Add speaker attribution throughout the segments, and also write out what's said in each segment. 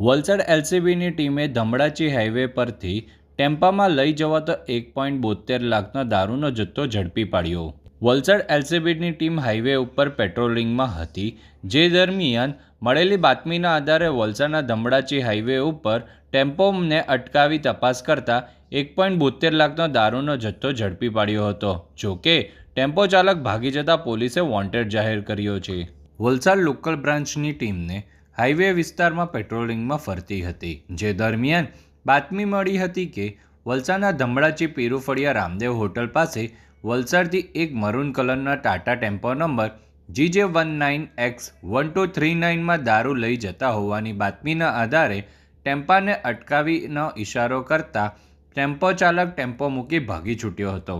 Speaker 1: વલસાડ એલસીબીની ટીમે ધમડાચી હાઈવે પરથી ટેમ્પામાં લઈ જવાતો એક પોઈન્ટ બોતેર લાખનો દારૂનો જથ્થો ઝડપી પાડ્યો. વલસાડ એલસીબીની ટીમ હાઈવે ઉપર પેટ્રોલિંગમાં હતી. જે દરમિયાન મળેલી બાતમીના આધારે વલસાડના ધમડાચી હાઈવે ઉપર ટેમ્પોને અટકાવી તપાસ કરતા એક પોઈન્ટ બોતેર લાખનો દારૂનો જથ્થો ઝડપી પાડ્યો હતો. જોકે ટેમ્પો ચાલક ભાગી જતા પોલીસે વોન્ટેડ જાહેર કર્યો છે. વલસાડ લોકલ બ્રાન્ચની ટીમને હાઈવે વિસ્તારમાં પેટ્રોલિંગમાં ફરતી હતી, જે દરમિયાન બાતમી મળી હતી કે વલસાડના ધમડાચી પીરુફળિયા રામદેવ હોટલ પાસે વલસાડથી એક મરૂન કલરના Tata tempo number GJ one nine X one two three નાઇનમાં દારૂ લઈ જતા હોવાની બાતમીના આધારે ટેમ્પાને અટકાવીનો ઇશારો કરતા ટેમ્પો ચાલક ટેમ્પો મૂકી ભાગી છૂટ્યો હતો.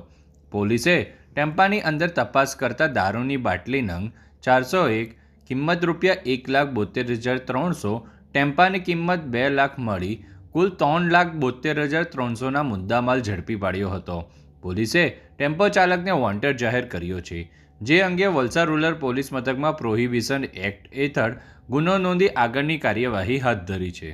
Speaker 1: પોલીસે ટેમ્પાની અંદર તપાસ કરતા દારૂની બાટલી નંગ ચારસો એક કિંમત રૂપિયા એક લાખ બોતેર હજાર ત્રણસો, ટેમ્પાની કિંમત બે લાખ મળી, કુલ ત્રણ લાખ બોતેર હજાર ત્રણસોના મુદ્દામાલ ઝડપી પાડ્યો હતો. પોલીસે ટેમ્પો ચાલકને વોન્ટેડ જાહેર કર્યો છે, જે અંગે વલસાડ રૂરલ પોલીસ મથકમાં પ્રોહિબિશન એક્ટ હેઠળ ગુનો નોંધી આગળની કાર્યવાહી હાથ ધરી છે.